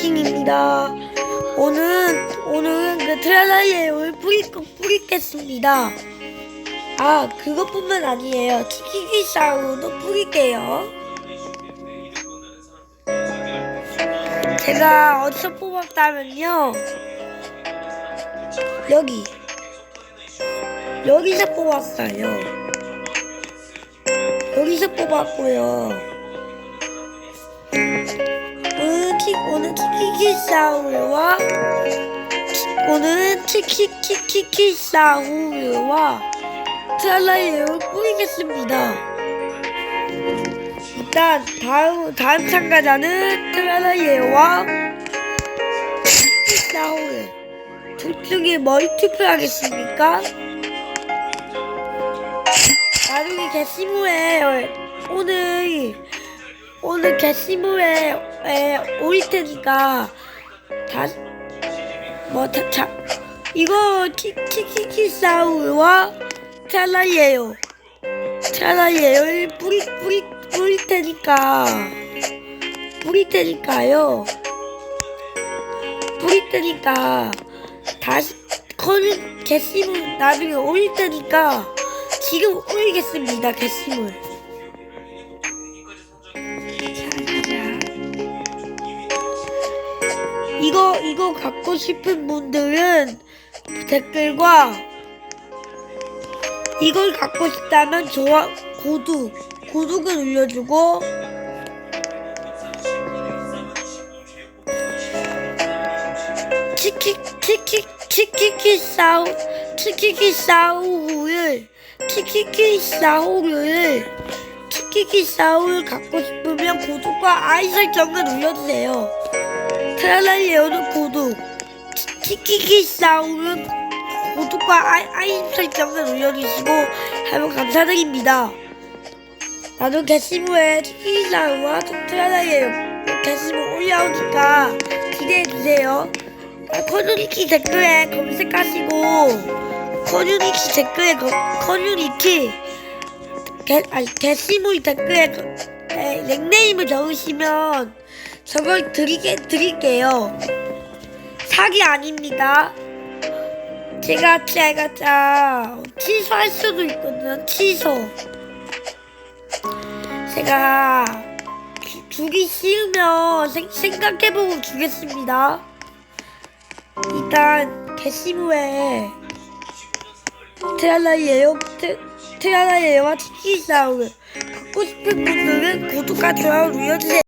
킹입니다. 오늘 오늘은 그 트라라이에를 뿌리 뿌리겠습니다. 아 그것뿐만 아니에요. 치키기 싸우도 뿌릴게요. 제가 어디서 뽑았다면요. 여기 여기서 뽑았어요. 여기서 뽑았고요. 오늘 키키키 싸우와 오늘은 키키키키키 싸우와 트랄라이를 뿌리겠습니다. 일단 다음 다음 참가자는 트랄라이와 키키 싸우를 둘 중에 뭘 투표하겠습니까? 나중에 게시물에 오늘 게시물에 에, 올릴 테니까 다뭐자 이거 키키키키 싸우와 찰라이에요. 찰라이에요 뿌리 뿌리 뿌릴 테니까 뿌릴 테니까요. 뿌릴 테니까 다시 커는 게시물 나중에 올릴 테니까 지금 올리겠습니다 게시물 이거 이거 갖고 싶은 분들은 댓글과 이걸 갖고 싶다면 좋아 구독 구독을 눌러주고 치키 치키 치키키 싸우 치키키 싸우를 치키키 싸우를 치키키 싸우를 갖고 싶으면 구독과 아이 설정을 눌러주세요. 트랄라리오는 구독, 키키키 싸움은 구독과 아이, 아이 설정을 눌러주시고 하면 감사드립니다. 나도 게시물에 키키키 싸움과 트랄라리오 게시물 올라오니까 기대해주세요. 아, 커뮤니티 댓글에 검색하시고 커뮤니티 댓글에 거, 커뮤니티 게, 아니, 게시물 댓글에 거- 에, 닉네임을 적으시면 저걸 드리게 드릴게요. 사기 아닙니다. 제가 제가 자 취소할 수도 있거든요. 취소. 제가 주- 주기 싫으면 생, 생각해보고 주겠습니다. 일단 게시물에 트랄라이에요 트랄라이에요와 치킨 싸움을 갖고 싶은 분들은 구독과 좋아요 눌러주세요.